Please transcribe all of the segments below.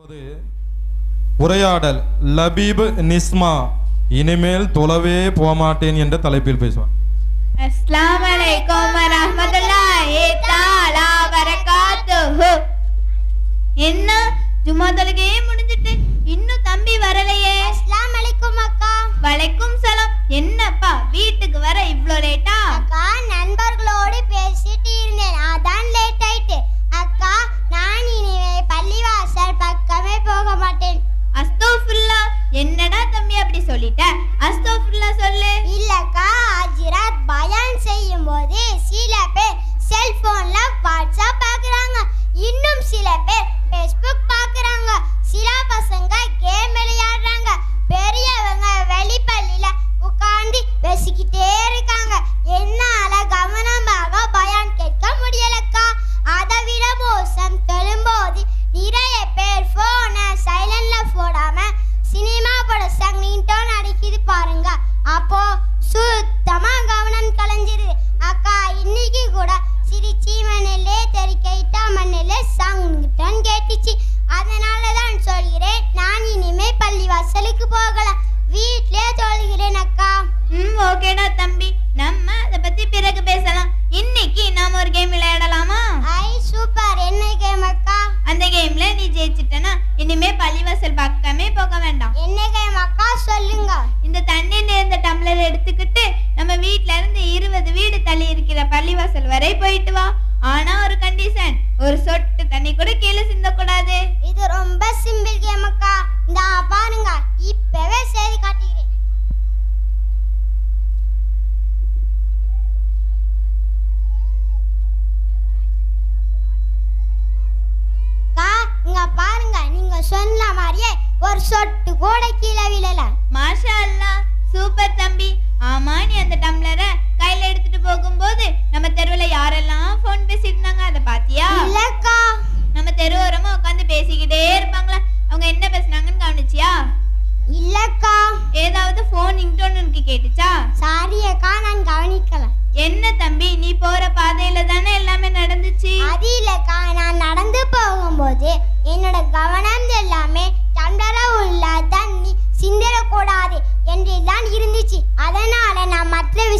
அதாவது உரையாடல் லபீப் நிஸ்மா இனிமேல் தொலைவே போமாட்டேன் என்ற தலைப்பில் பேசுவார். அஸ்லாம் அலைக்கும் வரஹ்மத்துல்லாஹி தஆலா வரகாத்துஹு. என்ன? ஜும்மா தொழுகையே என்னடா தம்பி அப்படி சொல்லிட்ட? அஸ்தோஃபுல்லா சொல்லு. பாருங்க. அப்போ சுத்தமா கவனம் கலைஞ்சிருது அக்கா இன்னைக்கு கூட சிரிச்சி மண்ணிலே தெரிக்கைட்டா மண்ணிலே சங்கிட்டோன்னு கேட்டுச்சு. அதனால தான் சொல்கிறேன் நான் இனிமே பள்ளி வாசலுக்கு போகல வீட்லயே சொல்கிறேன் அக்கா. ம் ஓகேடா தம்பி. நம்ம அத பத்தி பிறகு பேசலாம். இன்னைக்கு நாம ஒரு கேம் விளையாடலாமா? ஐ சூப்பர். என்ன கேம் அக்கா? அந்த கேம்ல நீ ஜெயிச்சிட்டனா இனிமே பள்ளிவாசல் பக்கமே போக வேண்டாம். என்ன சொல்லுங்க. இந்த தண்ணி நேர்ந்த டம்ளர் எடுத்துக்கிட்டு நம்ம வீட்ல இருந்து இருபது வீடு தள்ளி இருக்கிற பள்ளிவாசல் வரை போயிட்டு வா. ஆனா ஒரு கண்டிஷன் ஒரு சொட்டு தண்ணி கூட கீழே சிந்தக்கூடாது. இது ரொம்ப சிம்பிள் கேம் அக்கா. இந்த பாருங்க இப்பவே செய்தி காட்டுகிறேன். இங்க பாருங்க நீங்க சொன்ன மாதிரியே ஒரு சொட்டு கூட கீழே விழல. மாஷா அல்லா சூப்பர் தம்பி. ஆமா நீ அந்த டம்ளரை கையில எடுத்துட்டு போகும்போது நம்ம தெருவுல யாரெல்லாம் ஃபோன் பேசிட்டு இருந்தாங்க அதை பாத்தியா? இல்லக்கா. நம்ம தெருவோரமா உட்காந்து பேசிக்கிட்டே இருப்பாங்களா? அவங்க என்ன பேசுனாங்கன்னு கவனிச்சியா? இல்லக்கா. ஏதாவது இங்டோன் உனக்கு கேட்டுச்சா? சாரி அக்கா நான் கவனிக்கல. என்ன தம்பி நீ போற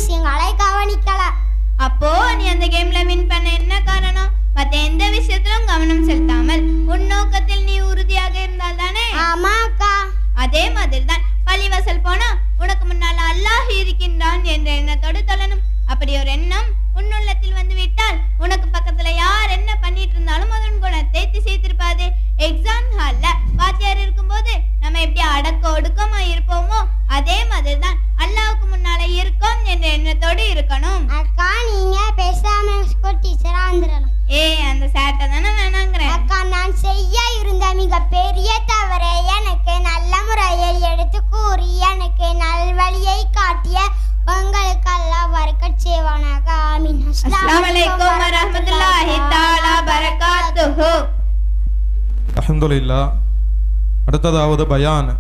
நான் எங்களை கவனிக்கல. அப்போ நீ அந்த கேம்ல வின் பண்ண என்ன காரணம்? மத்த எந்த விஷயத்திலும் கவனம் செலுத்தாமல் உன் நோக்கத்தில் நீ உறுதியாக மிக பெரிய தவறை எனக்கு நல்ல முறையில் எடுத்து கூறி எனக்கு நல்வழியை காட்டிய உங்களுக்கு அல்லாஹ் வரக்கச் செய்வானாக. ஆமீன். அஸ்ஸலாமு அலைக்கும் வரஹ்மத்துல்லாஹி தஆலா பரகாத்துஹு. அஹமதுல்லா அடுத்ததாவது பயான்.